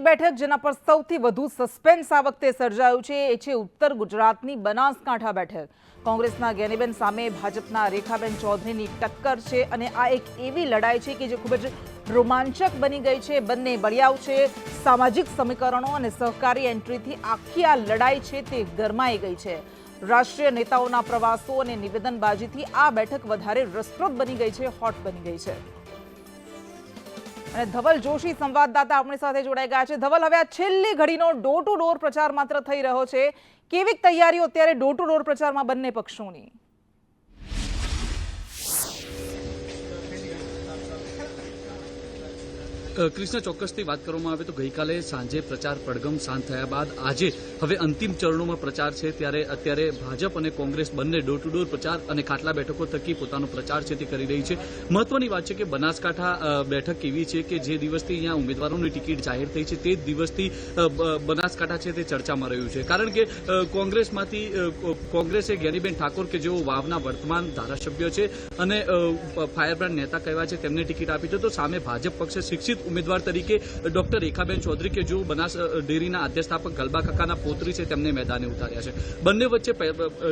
એક બેઠક જેના પર સૌથી વધુ સસ્પેન્સ આ વખતે સર્જાયું છે, એ છે ઉત્તર ગુજરાતની બનાસકાંઠા બેઠક. કોંગ્રેસના જ્ઞાનીબેન સામે ભાજપના રેખાબેન ચૌધરીની ટક્કર છે અને આ એક એવી લડાઈ છે કે જે ખૂબ જ રોમાંચક બની ગઈ છે. બંને બળિયાવ છે, સામાજિક સમીકરણો અને સહકારી એન્ટ્રીથી આખી આ લડાઈ છે તે ગરમાઈ ગઈ છે. રાષ્ટ્રીય નેતાઓના પ્રવાસો અને નિવેદનબાજીથી આ બેઠક વધારે રસપ્રદ બની ગઈ છે, હોટ બની ગઈ છે. અને ધવલ જોશી સંવાદદાતા આપણી સાથે જોડાઈ ગયા છે. ધવલ, હવે આ છેલ્લી ઘડીનો ડોર ટુ ડોર પ્રચાર માત્ર થઈ રહ્યો છે. કેવી તૈયારીઓ અત્યારે ડોર ટુ ડોર પ્રચારમાં બંને પક્ષોની? કૃષ્ણ ચોક્કસથી વાત કરવામાં આવે તો ગઈકાલે સાંજે પ્રચાર પડગમ શાંત થયા બાદ આજે હવે અંતિમ ચરણોમાં પ્રચાર છે ત્યારે અત્યારે ભાજપ અને કોંગ્રેસ બંને ડોર ટુ ડોર પ્રચાર અને ખાટલા બેઠકો થકી પોતાનો પ્રચાર છે તે કરી રહી છે. મહત્વની વાત છે કે બનાસકાંઠા બેઠક એવી છે કે જે દિવસથી અહીંયા ઉમેદવારોની ટિકિટ જાહેર થઈ છે તે જ દિવસથી બનાસકાંઠા છે તે ચર્ચામાં રહ્યું છે. કારણ કે કોંગ્રેસમાંથી કોંગ્રેસે જ્ઞાનીબેન ઠાકોર કે જેઓ વાવના વર્તમાન ધારાસભ્ય છે અને ફાયરબ્રાન્ડ નેતા કહેવાય છે તેમને ટિકિટ આપી છે તો સામે ભાજપ પક્ષે શિક્ષિત ઉમેદવાર તરીકે ડોક્ટર રેખાબેન ચૌધરી કે જેઓ બનાસ ડેરીના આદ્યસ્થાપક ગલબા કાકાના પોત્રી છે તેમને મેદાને ઉતાર્યા છે. બંને વચ્ચે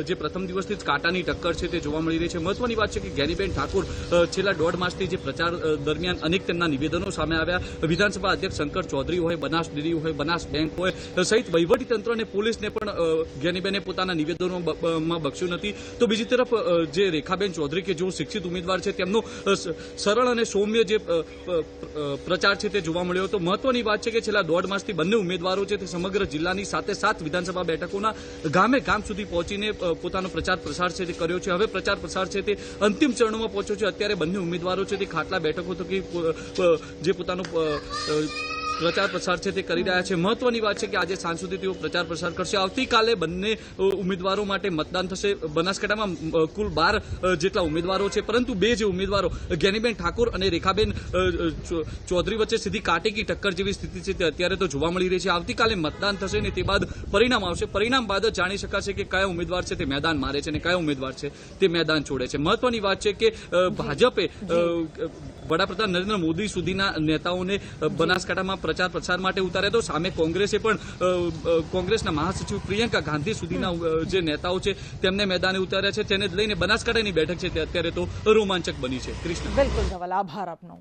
જે પ્રથમ દિવસથી જ કાંટાની ટક્કર છે તે જોવા મળી રહી છે. મહત્વની વાત છે કે જ્ઞાનીબેન ઠાકોર છેલ્લા દોઢ માસથી જે પ્રચાર દરમિયાન અનેક તેમના નિવેદનો સામે આવ્યા. વિધાનસભા અધ્યક્ષ શંકર ચૌધરી હોય બનાસ ડેરી હોય બનાસ બેંક હોય સહિત વહીવટીતંત્ર અને પોલીસને પણ જ્ઞાનીબેને પોતાના નિવેદનોમાં બ- બ- માં બખ્યું નથી. તો બીજી તરફ જે રેખાબેન ચૌધરી કે જેઓ શિક્ષિત ઉમેદવાર છે તેમનો સરળ અને સૌમ્ય જે અ, પ- અ, પ્રચાર છે તે જોવા મળ્યો હતો મહત્વની વાત છે કે છેલ્લા દોઢ માસથી બંને ઉમેદવારો છે તે સમગ્ર જિલ્લાની સાથે સાત વિધાનસભા બેઠકોના ગામે ગામ સુધી પહોંચીને પોતાનો પ્રચાર પ્રસાર છે તે કર્યો છે. હવે પ્રચાર પ્રસાર છે તે અંતિમ ચરણોમાં પહોંચ્યો છે. અત્યારે બંને ઉમેદવારો છે તે ખાટલા બેઠકો થકી જે પોતાનો પ્રચાર પ્રસાર છે તે કરી રહ્યા છે. મહત્વની વાત છે કે આજે સાંજ સુધી તેઓ પ્રચાર પ્રસાર કરશે. આવતીકાલે બંને ઉમેદવારો માટે મતદાન થશે. બનાસકાંઠામાં કુલ બાર જેટલા ઉમેદવારો છે, પરંતુ બે જે ઉમેદવારો, જ્ઞાનીબેન ઠાકોર અને રેખાબેન ચૌધરી વચ્ચે સીધી કાટેકી ટક્કર જેવી સ્થિતિ છે તે અત્યારે તો જોવા મળી રહી છે. આવતીકાલે મતદાન થશે ને તે બાદ પરિણામ આવશે. પરિણામ બાદ જાણી શકાશે કે કયા ઉમેદવાર છે તે મેદાન મારે છે અને કયા ઉમેદવાર છે તે મેદાન છોડે છે. મહત્વની વાત છે કે ભાજપે વડાપ્રધાન નરેન્દ્ર મોદી સુધીના નેતાઓને બનાસકાંઠામાં પ્રચાર પ્રસાર માટે ઉતાર્યા તો સામે કોંગ્રેસે પણ કોંગ્રેસના મહાસચિવ પ્રિયંકા ગાંધી સુધીના જે નેતાઓ છે, તેમને મેદાને ઉતાર્યા છે. તેને લઈને બનાસકાંઠાની બેઠક છે. તે અત્યારે તો રોમાંચક બની છે. કૃષ્ણ. બિલકુલ આભાર આપનો.